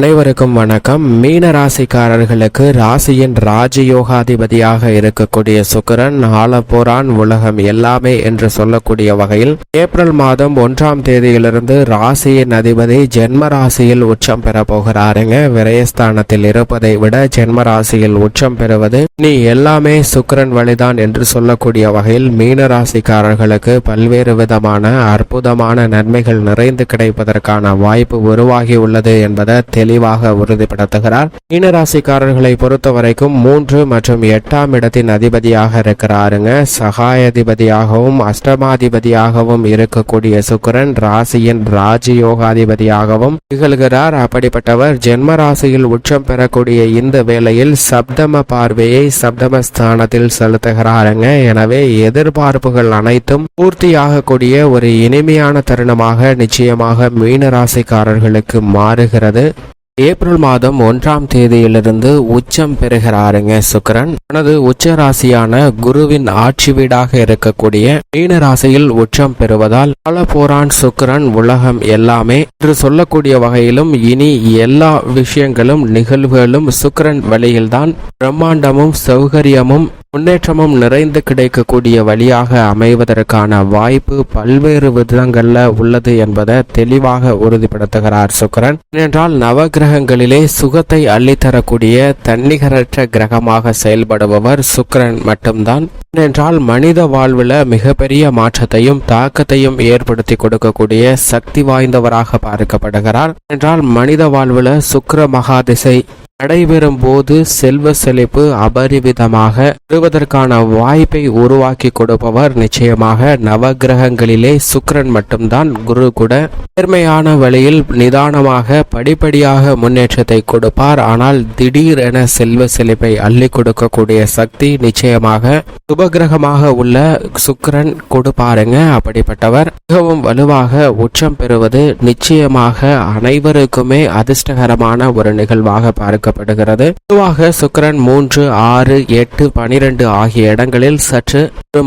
அனைவருக்கும் வணக்கம். மீன ராசிக்காரர்களுக்கு ராசியின் ராஜயோகாதிபதியாக இருக்கக்கூடிய சுக்கரன் ஆலப்போரான் உலகம் எல்லாமே என்று சொல்லக்கூடிய வகையில் ஏப்ரல் மாதம் ஒன்றாம் தேதியிலிருந்து ராசியின் அதிபதி ஜென்ம ராசியில் உச்சம் பெற போகிறாருங்க. விரயஸ்தானத்தில் இருப்பதை விட ஜென்ம ராசியில் உச்சம் பெறுவது நீ எல்லாமே சுக்கிரன் வழிதான் என்று சொல்லக்கூடிய வகையில் மீன ராசிக்காரர்களுக்கு பல்வேறு விதமான அற்புதமான நன்மைகள் நிறைந்து கிடைப்பதற்கான வாய்ப்பு உருவாகி உள்ளது என்பதை தெளிவாக உறுதிப்படுத்துகிறார். மீனராசிக்காரர்களை பொறுத்த வரைக்கும் மூன்று மற்றும் எட்டாம் இடத்தின் அதிபதியாக இருக்கிறாருங்க. சகாயதிபதியாகவும் அஷ்டமாதிபதியாகவும் இருக்கக்கூடிய சுக்கிரன் ராசியின் ராஜயோகாதிபதியாகவும் திகழ்கிறார். அப்படிப்பட்டவர் ஜென்ம ராசியில் உச்சம் பெறக்கூடிய இந்த வேளையில் சப்தம பார்வையை சப்தம ஸ்தானத்தில் செலுத்துகிறாருங்க. எனவே எதிர்பார்ப்புகள் அனைத்தும் பூர்த்தியாகக்கூடிய ஒரு இனிமையான தருணமாக நிச்சயமாக மீனராசிக்காரர்களுக்கு மாறுகிறது. ஏப்ரல் மாதம் ஒன்றாம் தேதியிலிருந்து உச்சம் பெறுகிறாருங்க சுக்கரன். தனது உச்ச ராசியான குருவின் ஆட்சி வீடாக இருக்கக்கூடிய மீன ராசியில் உச்சம் பெறுவதால் பல போரான் சுக்கரன் உலகம் எல்லாமே என்று சொல்லக்கூடிய வகையிலும் இனி எல்லா விஷயங்களும் நிகழ்வுகளும் சுக்கிரன் வழியில்தான் பிரம்மாண்டமும் சௌகரியமும் முன்னேற்றமும் நிறைந்து கிடைக்கக்கூடிய வழியாக அமைவதற்கான வாய்ப்பு பல்வேறு விதங்கள்ல உள்ளது என்பதை தெளிவாக உறுதிப்படுத்துகிறார் சுக்கிரன். ஏனென்றால் நவகிரகங்களிலே சுகத்தை அள்ளித்தரக்கூடிய தன்னிகரற்ற கிரகமாக செயல்படுபவர் சுக்கரன் மட்டும்தான். ஏனென்றால் மனித வாழ்வில் மிகப்பெரிய மாற்றத்தையும் தாக்கத்தையும் ஏற்படுத்தி கொடுக்கக்கூடிய சக்தி வாய்ந்தவராக பார்க்கப்படுகிறார். என்றால் மனித வாழ்வில் சுக்கர மகாதிசை நடைபெறும் போது செல்வ செழிப்பு அபரிவிதமாக பெறுவதற்கான வாய்ப்பை உருவாக்கி கொடுப்பவர் நிச்சயமாக நவகிரகங்களிலே சுக்கரன் மட்டும்தான். குரு கூட நேர்மையான வழியில் நிதானமாக படிப்படியாக முன்னேற்றத்தை கொடுப்பார். ஆனால் திடீரென செல்வ செழிப்பை அள்ளி கொடுக்கக்கூடிய சக்தி நிச்சயமாக சுபகிரகமாக உள்ள சுக்கரன் கொடுப்பாருங்க. அப்படிப்பட்டவர் மிகவும் வலுவாக உச்சம் பெறுவது நிச்சயமாக அனைவருக்குமே அதிர்ஷ்டகரமான ஒரு நிகழ்வாக பார்க்க பார்க்கப்படுகிறது பொதுவாக சுக்கரன் மூன்று ஆறு எட்டு பனிரெண்டு ஆகிய இடங்களில் சற்று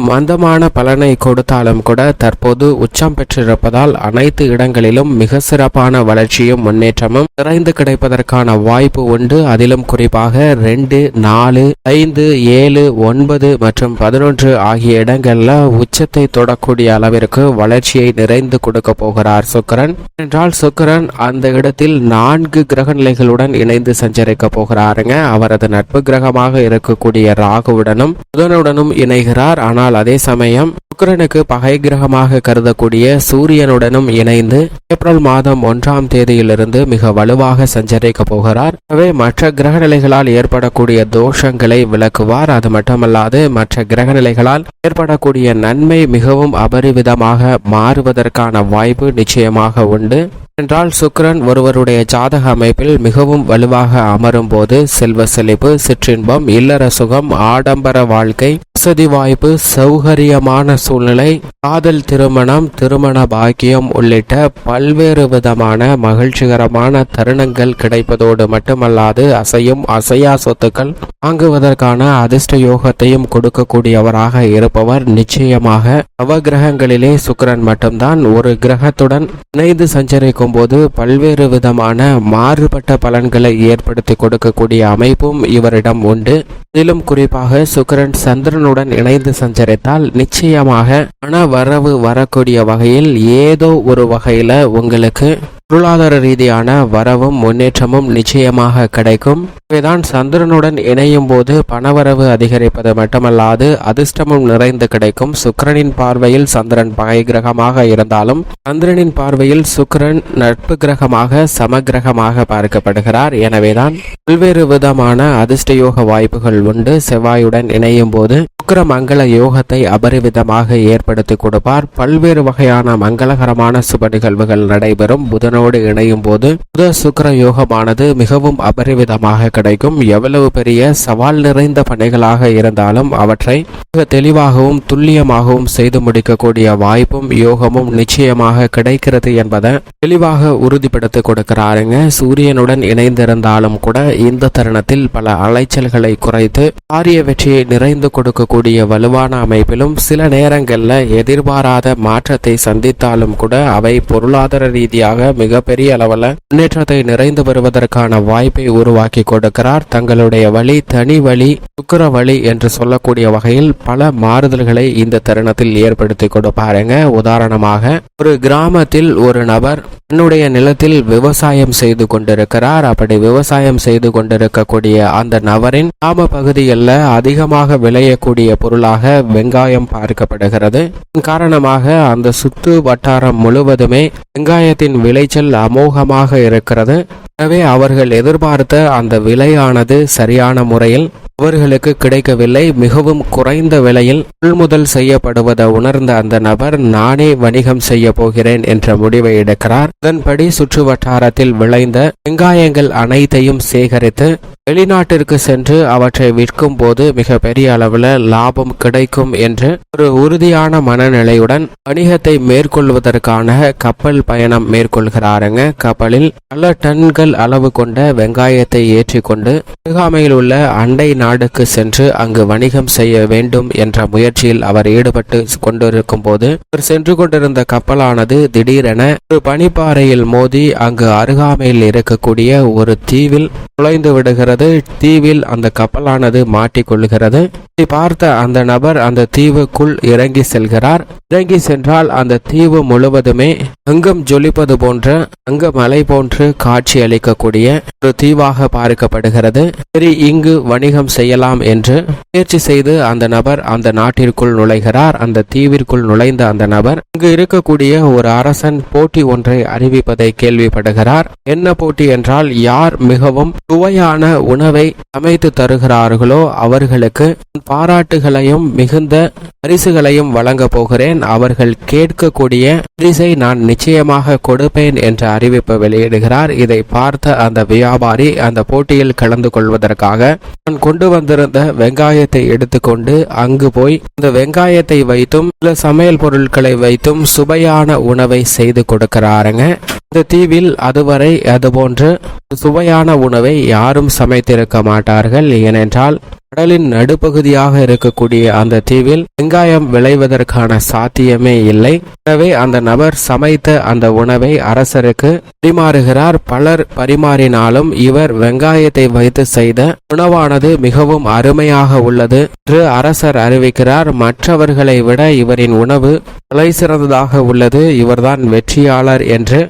மந்தமான பலனை கொடுத்தாலும் கூட தற்போது உச்சம் பெற்றிருப்பதால் அனைத்து இடங்களிலும் மிக சிறப்பான வளர்ச்சியும் முன்னேற்றமும் நிறைந்து கிடைப்பதற்கான வாய்ப்பு உண்டு. அதிலும் குறிப்பாக ரெண்டு நாலு ஐந்து ஏழு ஒன்பது மற்றும் பதினொன்று ஆகிய இடங்கள்ல உச்சத்தை தொடக்கூடிய அளவிற்கு வளர்ச்சியை நிறைந்து கொடுக்க போகிறார் சுக்கிரன். என்றால் சுக்கிரன் அந்த இடத்தில் நான்கு கிரக நிலைகளுடன் இணைந்து சஞ்சரி இருக்க போகிறாருங்க. அவரது நட்பு கிரகமாக இருக்கக்கூடிய ராகுவுடனும் புதனுடனும் இணைகிறார். ஆனால் அதே சமயம் சுக்கரனுக்கு பகை கிரகமாக கருதக்கூடிய சூரியனுடனும் இணைந்து ஏப்ரல் மாதம் ஒன்றாம் தேதியிலிருந்து மிக வலுவாக சஞ்சரிக்க போகிறார். எனவே மற்ற கிரக நிலைகளால் ஏற்படக்கூடிய தோஷங்களை விளக்குவார். அது மட்டுமல்லாது மற்ற கிரக நிலைகளால் ஏற்படக்கூடிய நன்மை மிகவும் அபரிவிதமாக மாறுவதற்கான வாய்ப்பு நிச்சயமாக உண்டு. என்றால் சுக்கிரன் ஒருவருடைய ஜாதக அமைப்பில் மிகவும் வலுவாக அமரும் போது செல்வ செழிப்பு சிற்றின்பம் இல்லற சுகம் ஆடம்பர வாழ்க்கை வசதி வாய்ப்பு சௌகரியமான சூழ்நிலை காதல் திருமணம் திருமண பாக்கியம் உள்ளிட்ட பல்வேறு விதமான மகிழ்ச்சிகரமான தருணங்கள் கிடைப்பதோடு மட்டுமல்லாது அசையும் அசையா சொத்துக்கள் வாங்குவதற்கான அதிர்ஷ்ட யோகத்தையும் கொடுக்கக்கூடியவராக இருப்பவர் நிச்சயமாக நவகிரகங்களிலே சுக்கரன் மட்டும்தான். ஒரு கிரகத்துடன் இணைந்து சஞ்சரிக்கும் போது பல்வேறு விதமான மாறுபட்ட பலன்களை ஏற்படுத்தி கொடுக்கக்கூடிய அமைப்பும் இவரிடம் உண்டு. அதிலும் குறிப்பாக சுக்கரன் சந்திரனுடன் இணைந்து சஞ்சரித்தால் நிச்சயமாக பண வரவு வரக்கூடிய வகையில் ஏதோ ஒரு வகையில உங்களுக்கு பொருளாதார ரீதியான வரவும் முன்னேற்றமும் நிச்சயமாக கிடைக்கும். இவைதான் சந்திரனுடன் இணையும் போது பணவரவு அதிகரிப்பது மட்டுமல்லாது அதிர்ஷ்டமும் நிறைந்து கிடைக்கும். சுக்கரனின் பார்வையில் சந்திரன் பகை கிரகமாக இருந்தாலும் சந்திரனின் பார்வையில் சுக்கரன் நட்பு கிரகமாக சமகிரகமாக பார்க்கப்படுகிறார். எனவேதான் பல்வேறு விதமான அதிர்ஷ்டயோக வாய்ப்புகள் உண்டு. செவ்வாயுடன் இணையும் போது சுக்கர மங்கள யோகத்தை அபரிவிதமாக ஏற்படுத்தி கொடுப்பார். பல்வேறு வகையான மங்களகரமான சுப நிகழ்வுகள் நடைபெறும். புதனோடு இணையும் போது புத சுக்கிர யோகமானது மிகவும் அபரிவிதமாக கிடைக்கும். எவ்வளவு பெரிய சவால் நிறைந்த பணிகளாக இருந்தாலும் அவற்றை மிக தெளிவாகவும் துல்லியமாகவும் செய்து முடிக்கக்கூடிய வாய்ப்பும் யோகமும் நிச்சயமாக கிடைக்கிறது என்பதை தெளிவாக உறுதிப்படுத்தி கொடுக்கிறாருங்க. சூரியனுடன் இணைந்திருந்தாலும் கூட இந்த தருணத்தில் பல அலைச்சல்களை குறைத்து காரிய வெற்றியை நிறைந்து கொடுக்க இருக்கக்கூடிய வலுவான அமைப்பிலும் சில நேரங்களில் எதிர்பாராத மாற்றத்தை சந்தித்தாலும் கூட அவை பொருளாதார ரீதியாக மிகப்பெரிய அளவில் முன்னேற்றத்தை நிறைந்து வருவதற்கான வாய்ப்பை உருவாக்கி கொடுக்கிறார். தங்களுடைய வழி தனி வழி சுக்கர வழி என்று சொல்லக்கூடிய வகையில் பல மாறுதல்களை இந்த தருணத்தில் ஏற்படுத்தி கொடுப்பாருங்க. உதாரணமாக ஒரு கிராமத்தில் ஒரு நபர் தன்னுடைய நிலத்தில் விவசாயம் செய்து கொண்டிருக்கிறார். அப்படி விவசாயம் செய்து கொண்டிருக்கக்கூடிய அந்த நபரின் கிராம பகுதிகளில் அதிகமாக விளையக்கூடிய பொருளாக வெங்காயம் பார்க்கப்படுகிறது. காரணமாக அந்த சுற்று வட்டாரம் முழுவதுமே வெங்காயத்தின் விளைச்சல் அமோகமாக இருக்கிறது. எனவே அவர்கள் எதிர்பார்த்த அந்த விலையானது சரியான முறையில் அவர்களுக்கு கிடைக்கவில்லை. மிகவும் குறைந்த விலையில் கொள்முதல் செய்யப்படுவதை உணர்ந்த அந்த நபர் நானே வணிகம் செய்ய போகிறேன் என்ற முடிவை எடுக்கிறார். அதன்படி சுற்று வட்டாரத்தில் விளைந்த வெங்காயங்கள் அனைத்தையும் சேகரித்து வெளிநாட்டிற்கு சென்று அவற்றை விற்கும் போது மிக பெரிய அளவில் லாபம் கிடைக்கும் என்று ஒரு உறுதியான மனநிலையுடன் வணிகத்தை மேற்கொள்வதற்கான கப்பல் பயணம் மேற்கொள்கிறாருங்க. கப்பலில் பல டன்கள் அளவு கொண்ட வெங்காயத்தை ஏற்றிக்கொண்டு அருகாமையில் உள்ள அண்டை நாடுக்கு சென்று அங்கு வணிகம் செய்ய வேண்டும் என்ற முயற்சியில் அவர் ஈடுபட்டு கொண்டிருக்கும் போது அவர் சென்று கொண்டிருந்த கப்பலானது திடீரென ஒரு பனிப்பாறையில் மோதி அங்கு அருகாமையில் இருக்கக்கூடிய ஒரு தீவில் நுழைந்து விடுகிறது. தீவில் அந்த கப்பலானது மாட்டிக்கொள்கிறது இதை பார்த்த அந்த நபர் அந்த தீவுக்குள் இறங்கி செல்கிறார். இறங்கி சென்றால் அந்த தீவு முழுவதுமே அங்கம் ஜொலிப்பது போன்ற அங்க மலை போன்று காட்சி அளிக்கக்கூடிய ஒரு தீவாக பார்க்கப்படுகிறது. சரி இங்கு வணிகம் செய்யலாம் என்று முயற்சி செய்து அந்த நபர் அந்த நாட்டிற்குள் நுழைகிறார். அந்த தீவிற்குள் நுழைந்த அந்த நபர் இங்கு இருக்கக்கூடிய ஒரு அரசன் போட்டி ஒன்றை அறிவிப்பதை கேள்விப்படுகிறார். என்ன போட்டி என்றால் யார் மிகவும் சுவையான உணவை அமைத்து தருகிறார்களோ அவர்களுக்கு பாராட்டுகளையும் மிகுந்த பரிசுகளையும் வழங்க போகிறேன். அவர்கள் கேட்கக்கூடிய பரிசை நான் நிச்சயமாக கொடுப்பேன் என்ற அறிவிப்பு வெளியிடுகிறார். இதை பார்த்த அந்த வியாபாரி அந்த போட்டியில் கலந்து கொள்வதற்காக நான் கொண்டு வந்திருந்த வெங்காயத்தை எடுத்துக்கொண்டு அங்கு போய் அந்த வெங்காயத்தை வைத்தும் சில சமையல் பொருட்களை வைத்தும் சுவையான உணவை செய்து கொடுக்கிறாருங்க. இந்த தீவில் அதுவரை அதுபோன்று சுவையான உணவை யாரும் சமைத்திருக்க மாட்டார்கள். ஏனென்றால் கடலின் நடுப்பகுதியாக இருக்கக்கூடிய அந்த தீவில் வெங்காயம் விளைவதற்கான சாத்தியமே இல்லை. எனவே அந்த நபர் சமைத்த அந்த உணவை அரசருக்கு பரிமாறுகிறார். பலர் பரிமாறினாலும் இவர் வெங்காயத்தை வைத்து செய்த உணவானது மிகவும் அருமையாக உள்ளது என்று அரசர் அறிவிக்கிறார். மற்றவர்களை விட இவரின் உணவு தலை சிறந்ததாக உள்ளது. இவர்தான் வெற்றியாளர் என்று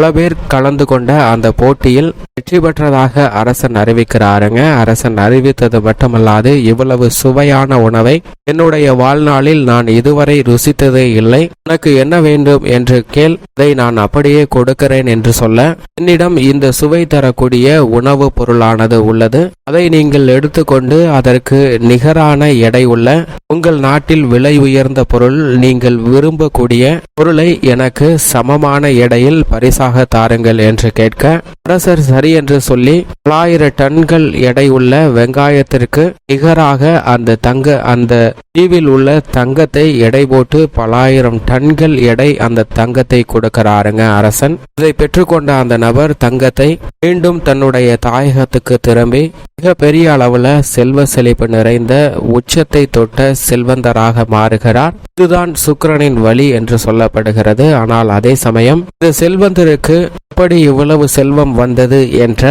பல பேர் கலந்து கொண்ட அந்த போட்டியில் வெற்றி பெற்றதாக அரசன் அறிவிக்கிறாருங்க. அரசன் அறிவித்தது மட்டுமல்லாது இவ்வளவு சுவையான உணவை என்னுடைய வாழ்நாளில் நான் இதுவரை ருசித்ததே இல்லை. உனக்கு என்ன வேண்டும் என்று கேள். அதை நான் அப்படியே கொடுக்கிறேன் என்று சொல்ல என்னிடம் இந்த சுவை தரக்கூடிய உணவு பொருளானது உள்ளது. அதை நீங்கள் எடுத்துக்கொண்டு அதற்கு நிகரான எடை உள்ள உங்கள் நாட்டில் விலை உயர்ந்த பொருள் நீங்கள் விரும்பக்கூடிய பொருளை எனக்கு சமமான எடையில் பரிசாக தாருங்கள் என்று கேட்க அரசர் சரி என்று சொல்லி பலாயிரம் டன்கள் எடை உள்ள வெங்காயத்திற்கு நிகராக அந்த தங்க அந்த தீவில் உள்ள தங்கத்தை எடை போட்டு பலாயிரம் டன்கள் எடை அந்த தங்கத்தை கொடுக்கிறாருங்க அரசன். இதை பெற்றுக்கொண்ட அந்த நபர் தங்கத்தை மீண்டும் தன்னுடைய தாயகத்துக்கு திரும்பி மிக பெரிய அளவுல செல்வ செழிப்பு நிறைந்த உச்சத்தை தொட்ட செல்வந்தராக மாறுகிறார். இதுதான் சுக்கிரனின் வழி என்று சொல்லப்படுகிறது. ஆனால் அதே சமயம் இந்த செல்வந்தருக்கு எப்படி இவ்வளவு செல்வம் வந்தது என்ற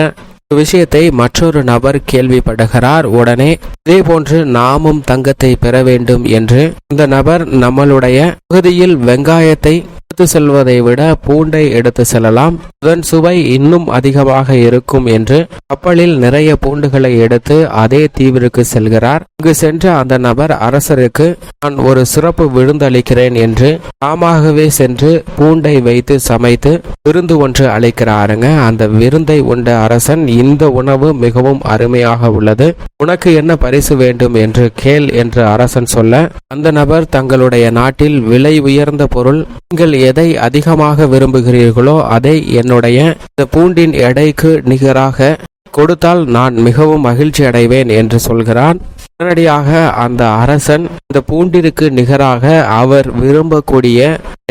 ஒரு விஷயத்தை மற்றொரு நபர் கேள்விப்படுகிறார். உடனே இதே போன்று நாமும் தங்கத்தை பெற வேண்டும் என்று இந்த நபர் நம்மளுடைய பகுதியில் வெங்காயத்தை எடுத்து செல்வதை விட பூண்டை எடுத்து செல்லலாம். அதன் சுவை இன்னும் அதிகமாக இருக்கும் என்று கப்பலில் நிறைய பூண்டுகளை எடுத்து அதே தீவிற்கு செல்கிறார். அங்கு சென்ற அந்த நபர் அரசருக்கு நான் ஒரு சிறப்பு விருந்தளிக்கிறேன் என்று தாமாகவே சென்று பூண்டை வைத்து சமைத்து விருந்து ஒன்று அளிக்கிறாருங்க. அந்த விருந்தை உண்ட அரசன் இந்த உணவு மிகவும் அருமையாக உள்ளது. உனக்கு என்ன பரிசு வேண்டும்? என்று கேள் என்று அரசன் சொல்ல அந்த நபர் தங்களுடைய நாட்டில் விலை உயர்ந்த பொருள் நீங்கள் எதை அதிகமாக விரும்புகிறீர்களோ அதை என்னுடைய இந்த பூண்டின் எடைக்கு நிகராக கொடுத்தால் நான் மிகவும் மகிழ்ச்சி அடைவேன் என்று சொல்கிறான். உடனடியாக அந்த அரசன் இந்த பூண்டிற்கு நிகராக அவர் விரும்பக்கூடிய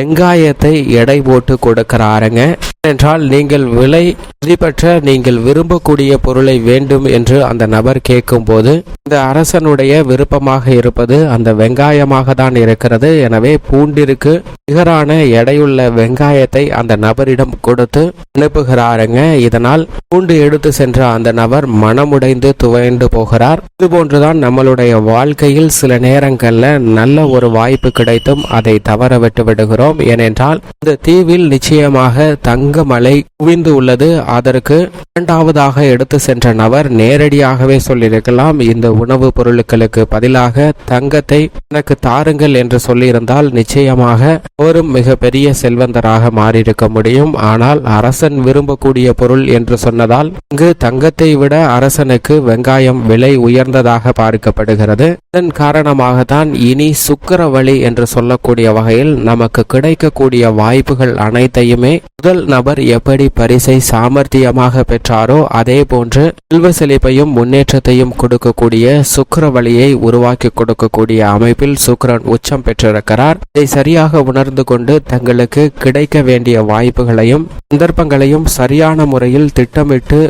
வெங்காயத்தை எடை போட்டு கொடுக்கிறாருங்க. என்றால் நீங்கள் விலை மதிப்பற்ற நீங்கள் விரும்பக்கூடிய பொருளை வேண்டும் என்று அந்த நபர் கேட்கும்போது இந்த அரசனுடைய விருப்பமாக இருப்பது அந்த வெங்காயமாக தான் இருக்கிறது. எனவே பூண்டிற்கு நிகரான எடையுள்ள வெங்காயத்தை அந்த நபரிடம் கொடுத்து அனுப்புகிறாருங்க. இதனால் பூண்டு எடுத்து சென்ற அந்த நபர் மனமுடைந்து துவைந்து போகிறார். இதுபோன்றுதான் நம்மளுடைய வாழ்க்கையில் சில நேரங்கள்ல நல்ல ஒரு வாய்ப்பு கிடைத்தும் அதை தவற விட்டு விடுகிறோம். ஏனென்றால் இந்த தீவில் நிச்சயமாக தங்க மலை குவிந்து உள்ளது. அதற்கு இரண்டாவதாக எடுத்து சென்ற நபர் நேரடியாகவே சொல்லியிருக்கலாம் இந்த உணவுப் பொருட்களுக்கு பதிலாக தங்கத்தை எனக்கு தாருங்கள் என்று சொல்லியிருந்தால் நிச்சயமாக அவரும் மிகப்பெரிய செல்வந்தராக மாறியிருக்க முடியும். ஆனால் அரசன் விரும்பக்கூடிய பொருள் என்று சொன்னதால் இங்கு தங்கத்தை விட அரசனுக்கு வெங்காயம் விலை உயர்ந்ததாக பார்க்கப்படுகிறது. இதன் காரணமாகத்தான் இனி சுக்கரவழி என்று சொல்லக்கூடிய வகையில் நமக்கு கிடைக்கக்கூடிய வாய்ப்புகள் அனைத்தையுமே முதல் நபர் எப்படி பரிசை சாமர்த்தியமாக பெற்றாரோ அதே போன்று செல்வ செழிப்பையும் முன்னேற்றத்தையும் கொடுக்கக்கூடிய சுக்கர வழியை உருவாக்கி கொடுக்கக்கூடிய அமைப்பில் சுக்கரன் உச்சம் பெற்றிருக்கிறார். இதை சரியாக உணர்ந்து கொண்டு தங்களுக்கு கிடைக்க வேண்டிய வாய்ப்புகளையும் சந்தர்ப்பங்களையும் சரியான முறையில் திட்டமிட்டு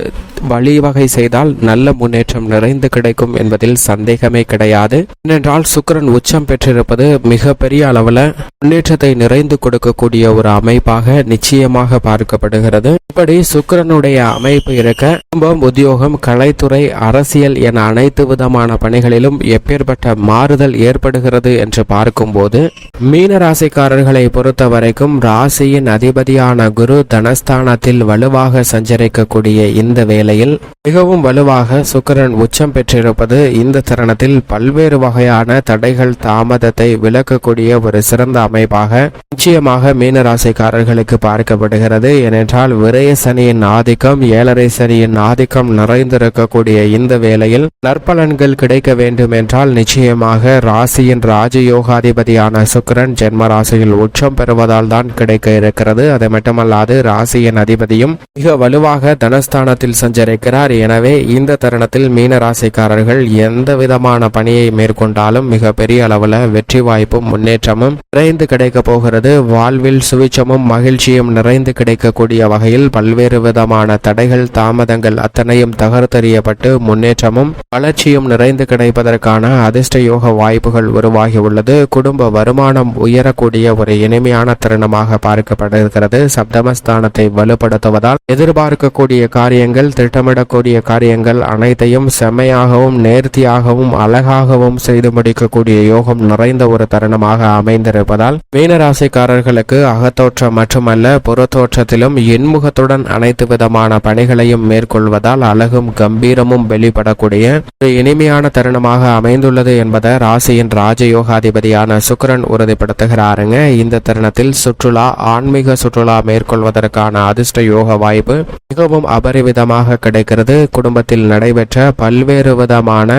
வழிவகை செய்தால் நல்ல முன்னேற்றம் நிறைந்து கிடைக்கும் என்பதில் சந்தேகமே கிடையாது. ஏனென்றால் சுக்கிரன் உச்சம் பெற்றிருப்பது மிகப்பெரிய அளவில் முன்னேற்றத்தை நிறைந்து கொடுக்கக்கூடிய ஒரு அமைப்பாக நிச்சயமாக பார்க்கப்படுகிறது. இப்படி சுக்கிரனுடைய அமைப்பு இருக்க குடும்பம் உத்தியோகம் கலைத்துறை அரசியல் என அனைத்து விதமான பணிகளிலும் எப்பேற்பட்ட மாறுதல் ஏற்படுகிறது என்று பார்க்கும்போது மீன ராசிக்காரர்களை பொறுத்த வரைக்கும் ராசியின் அதிபதியான குரு தனஸ்தானத்தில் வலுவாக சஞ்சரிக்கக்கூடிய இந்த வேலை நிலையில் மிகவும் வலுவாக சுக்கரன் உச்சம் பெற்றிருப்பது இந்த தருணத்தில் பல்வேறு வகையான தடைகள் தாமதத்தை விளக்கக்கூடிய ஒரு சிறந்த அமைப்பாக நிச்சயமாக மீனராசிக்காரர்களுக்கு பார்க்கப்படுகிறது. ஏனென்றால் விரய சனியின் ஆதிக்கம் ஏழரை சனியின் ஆதிக்கம் நிறைந்திருக்கக்கூடிய இந்த வேளையில் நற்பலன்கள் கிடைக்க வேண்டும் என்றால் நிச்சயமாக ராசியின் ராஜயோகாதிபதியான சுக்கரன் ஜென்ம ராசியில் உச்சம் பெறுவதால் தான் கிடைக்க இருக்கிறது. அது மட்டுமல்லாது ராசியின் அதிபதியும் மிக வலுவாக தனஸ்தானத்தில் சஞ்ச சஞ்சரிக்கிறார் எனவே இந்த தருணத்தில் மீன ராசிக்காரர்கள் எந்த விதமான பணியை மேற்கொண்டாலும் மிக பெரிய அளவுல வெற்றி வாய்ப்பும் முன்னேற்றமும் நிறைந்து கிடைக்க போகிறது. வாழ்வில் சுவிச்சமும் மகிழ்ச்சியும் நிறைந்து கிடைக்கக்கூடிய வகையில் பல்வேறு விதமான தடைகள் தாமதங்கள் அத்தனையும் தகர்த்தெறியப்பட்டு முன்னேற்றமும் வளர்ச்சியும் நிறைந்து கிடைப்பதற்கான அதிர்ஷ்ட யோக வாய்ப்புகள் உருவாகி உள்ளது. குடும்ப வருமானம் உயரக்கூடிய ஒரு இனிமையான தருணமாக பார்க்கப்படுகிறது. சப்தமஸ்தானத்தை வலுப்படுத்துவதால் எதிர்பார்க்கக்கூடிய காரியங்கள் திட்டமிடக்கூடிய காரியங்கள் அனைத்தையும் செம்மையாகவும் நேர்த்தியாகவும் அழகாகவும் செய்து முடிக்கக்கூடிய யோகம் நிறைந்த ஒரு தருணமாக அமைந்திருப்பதால் மீனராசிக்காரர்களுக்கு அகத்தோற்றம் மட்டுமல்ல புறத்தோற்றத்திலும் இன்முகத்துடன் அனைத்து விதமான பணிகளையும் மேற்கொள்வதால் அழகும் கம்பீரமும் வெளிப்படக்கூடிய ஒரு இனிமையான தருணமாக அமைந்துள்ளது என்பதை ராசியின் ராஜயோகாதிபதியான சுக்கிரன் உறுதிப்படுத்துகிறாருங்க. இந்த தருணத்தில் சுற்றுலா ஆன்மீக சுற்றுலா மேற்கொள்வதற்கான அதிர்ஷ்ட யோக வாய்ப்பு மிகவும் அபரிவிதமாக கிடைக்கிறது. குடும்பத்தில் நடைபெற்ற பல்வேறு விதமான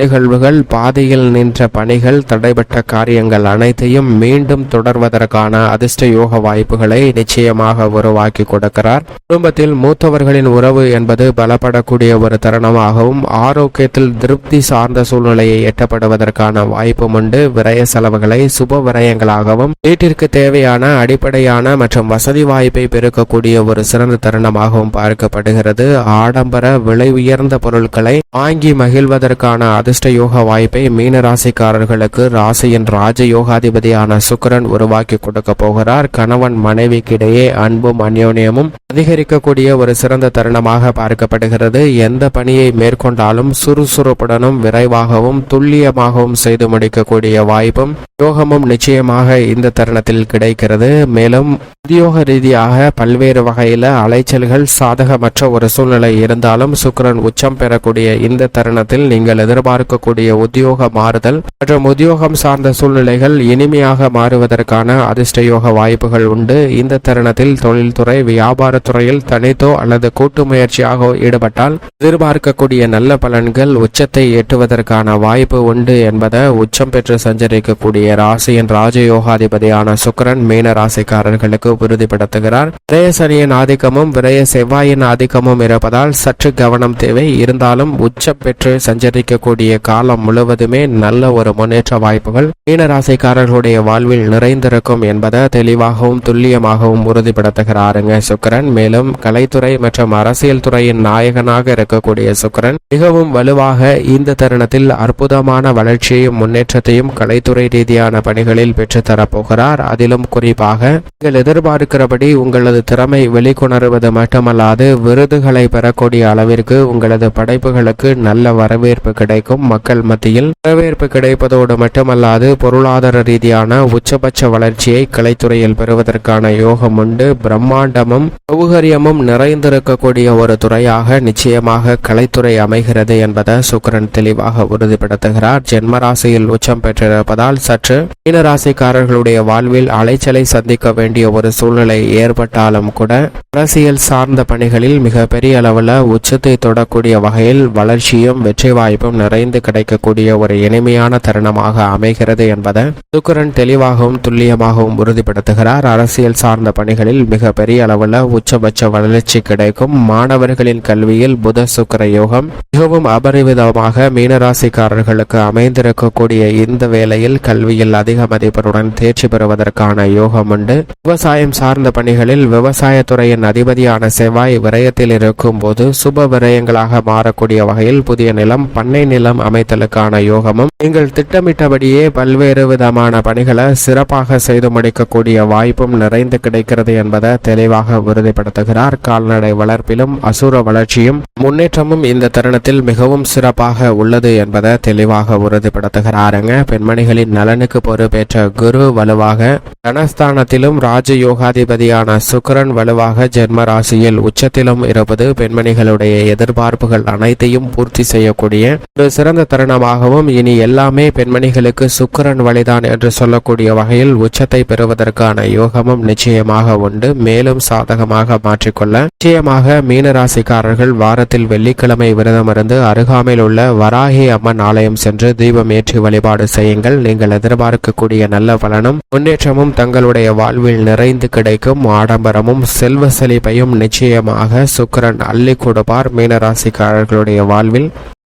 நிகழ்வுகள் பாதையில் நின்ற பணிகள் தடைபட்ட காரியங்கள் அனைத்தையும் மீண்டும் தொடர்வதற்கான அதிர்ஷ்ட யோக வாய்ப்புகளை நிச்சயமாக உருவாக்கி கொடுக்கிறார். குடும்பத்தில் மூத்தவர்களின் உறவு என்பது பலப்படக்கூடிய ஒரு தருணமாகவும் ஆரோக்கியத்தில் திருப்தி சார்ந்த சூழ்நிலையை எட்டப்படுவதற்கான வாய்ப்பும் உண்டு. விரய செலவுகளை சுப விரயங்களாகவும் வீட்டிற்கு தேவையான அடிப்படையான மற்றும் வசதி வாய்ப்பை பெருக்கக்கூடிய ஒரு சிறந்த தருணமாகவும் பார்க்கப்படுகிறது. ஆடம்பர விலை உயர்ந்த பொருட்களை வாங்கி மகிழ்வதற்கான அதிர்ஷ்ட யோக வாய்ப்பை மீன ராசிக்காரர்களுக்கு ராசியின் ராஜ யோகாதிபதியான சுக்கிரன் உருவாக்கி கொடுக்க போகிறார். கணவன் மனைவிக்கிடையே அன்பும் அந்யோன்யமும் அதிகரிக்கக்கூடிய ஒரு சிறந்த தருணமாக பார்க்கப்படுகிறது. எந்த பணியை மேற்கொண்டாலும் சுறுசுறுப்புடனும் விரைவாகவும் துல்லியமாகவும் செய்து முடிக்கக்கூடிய வாய்ப்பும் யோகமும் நிச்சயமாக இந்த தருணத்தில் கிடைக்கிறது. மேலும் உத்தியோக ரீதியாக பல்வேறு வகையில அலைச்சல்கள் சாதகமற்ற ஒரு சூழ்நிலை இருந்தாலும் சுக்கரன் உச்சம் பெறக்கூடிய இந்த தருணத்தில் நீங்கள் எதிர்பார்க்கக்கூடிய உத்தியோக மாறுதல் மற்றும் உத்தியோகம் சார்ந்த சூழ்நிலைகள் இனிமையாக மாறுவதற்கான அதிர்ஷ்டயோக வாய்ப்புகள் உண்டு. இந்த தருணத்தில் தொழில்துறை வியாபாரத்துறையில் தனித்தோ அல்லது கூட்டு முயற்சியாக ஈடுபட்டால் எதிர்பார்க்கக்கூடிய நல்ல பலன்கள் உச்சத்தை எட்டுவதற்கான வாய்ப்பு உண்டு என்பதை உச்சம் பெற்று சஞ்சரிக்கக்கூடிய ராசியின் ராஜயோகாதிபதியான சுக்கரன் மீன ராசிக்காரர்களுக்கு உறுதிப்படுத்துகிறார். விரய சனியின் ஆதிக்கமும் விரய செவ்வாயின் ஆதிக்கமும் இருப்பதால் என்பதால் சற்று கவனம் தேவை. இருந்தாலும் உச்சம் பெற்று சஞ்சரிக்கக்கூடிய காலம் முழுவதுமே நல்ல ஒரு முன்னேற்ற வாய்ப்புகள். மீனராசிக்காரர்களுடைய வாழ்வில் நிறைந்திருக்கும் என்பதை தெளிவாகவும் துல்லியமாகவும் உறுதிப்படுத்துகிறாருங்க சுக்கரன். மேலும் கலைத்துறை மற்றும் அரசியல் துறையின் நாயகனாக இருக்கக்கூடிய சுக்கரன். மிகவும் வலுவாக இந்த தருணத்தில் அற்புதமான வளர்ச்சியையும் முன்னேற்றத்தையும் கலைத்துறை ரீதியான பணிகளில் பெற்றுத்தரப்போகிறார். அதிலும் குறிப்பாக நீங்கள் எதிர்பார்க்கிறபடி உங்களது திறமை வெளிக்கொணருவது மட்டுமல்லாது விருதுகளை பெற பெறக்கூடிய அளவிற்கு உங்களது படைப்புகளுக்கு நல்ல வரவேற்பு கிடைக்கும். மக்கள் மத்தியில் வரவேற்பு கிடைப்பதோடு மட்டுமல்லாது பொருளாதார ரீதியான உச்சபட்ச வளர்ச்சியை கலைத்துறையில் பெறுவதற்கான யோகம் உண்டு. பிரம்மாண்டமும் சௌகரியமும் நிறைந்திருக்கக்கூடிய ஒரு துறையாக நிச்சயமாக கலைத்துறை அமைகிறது என்பதை சுக்கிரன் தெளிவாக உறுதிப்படுத்துகிறார். ஜென்மராசியில் உச்சம் பெற்றிருப்பதால் சற்று மீனராசிக்காரர்களுடைய வாழ்வில் அலைச்சலை சந்திக்க வேண்டிய ஒரு சூழ்நிலை ஏற்பட்டாலும் கூட அரசியல் சார்ந்த பணிகளில் மிக பெரிய அளவு அளவில் உச்சத்தை தொடக்கூடிய வகையில் வளர்ச்சியும் வெற்றி வாய்ப்பும் நிறைந்து கிடைக்கக்கூடிய ஒரு இனிமையான தருணமாக அமைகிறது என்பதை சுக்கிரன் தெளிவாகவும் துல்லியமாகவும் உறுதிப்படுத்துகிறார். அரசியல் சார்ந்த பணிகளில் மிக பெரிய அளவில் உச்சபட்ச வளர்ச்சி கிடைக்கும். மாணவர்களின் கல்வியில் புத சுக்கர யோகம் மிகவும் அபரிவிதமாக மீனராசிக்காரர்களுக்கு அமைந்திருக்கக்கூடிய இந்த வேளையில் கல்வியில் அதிக மதிப்பெறுடன் தேர்ச்சி பெறுவதற்கான யோகம் உண்டு. விவசாயம் சார்ந்த பணிகளில் விவசாயத்துறையின் அதிபதியான செவ்வாய் விரயத்தில் இருக்கும் போது சுப விரயங்களாக மாறக்கூடிய வகையில் புதிய நிலம் பண்ணை நிலம் அமைத்தலுக்கான யோகமும் நீங்கள் திட்டமிட்டபடியே பல்வேறு விதமான பணிகளை சிறப்பாக செய்து முடிக்கக்கூடிய வாய்ப்பும் நிறைந்து கிடைக்கிறது என்பதை தெளிவாக உறுதிப்படுத்துகிறார். கால்நடை வளர்ப்பிலும் அசுர வளர்ச்சியும் முன்னேற்றமும் இந்த தருணத்தில் மிகவும் சிறப்பாக உள்ளது என்பதை தெளிவாக உறுதிப்படுத்துகிறாருங்க பெண்மணிகளின் நலனுக்கு பொறுப்பேற்ற குரு வலுவாக தனஸ்தானத்திலும் ராஜயோகாதிபதியான சுக்கரன் வலுவாக ஜென்ம ராசியில் உச்சத்திலும் இருப்பது பெண் பெண்மணிகளுடைய எதிர்பார்ப்புகள் அனைத்தையும் பூர்த்தி செய்யக்கூடிய ஒரு சிறந்த தருணமாகவும் இனி எல்லாமே பெண்மணிகளுக்கு சுக்கிரன் வழிதான் என்று சொல்லக்கூடிய வகையில் உச்சத்தை பெறுவதற்கான யோகமும் நிச்சயமாக உண்டு. மேலும் சாதகமாக மாற்றிக்கொள்ள நிச்சயமாக மீனராசிக்காரர்கள் வாரத்தில் வெள்ளிக்கிழமை விரதமிருந்து அருகாமையில் உள்ள வராகி அம்மன் ஆலயம் சென்று தீபம் ஏற்றி வழிபாடு செய்யுங்கள். நீங்கள் எதிர்பார்க்கக்கூடிய நல்ல பலனும் முன்னேற்றமும் தங்களுடைய வாழ்வில் நிறைந்து கிடைக்கும். ஆடம்பரமும் செல்வ செழிப்பையும் நிச்சயமாக சுக்கிரன் அள்ளி கொடுப்பார் மீனராசிக்காரர்களுடைய வாழ்வில்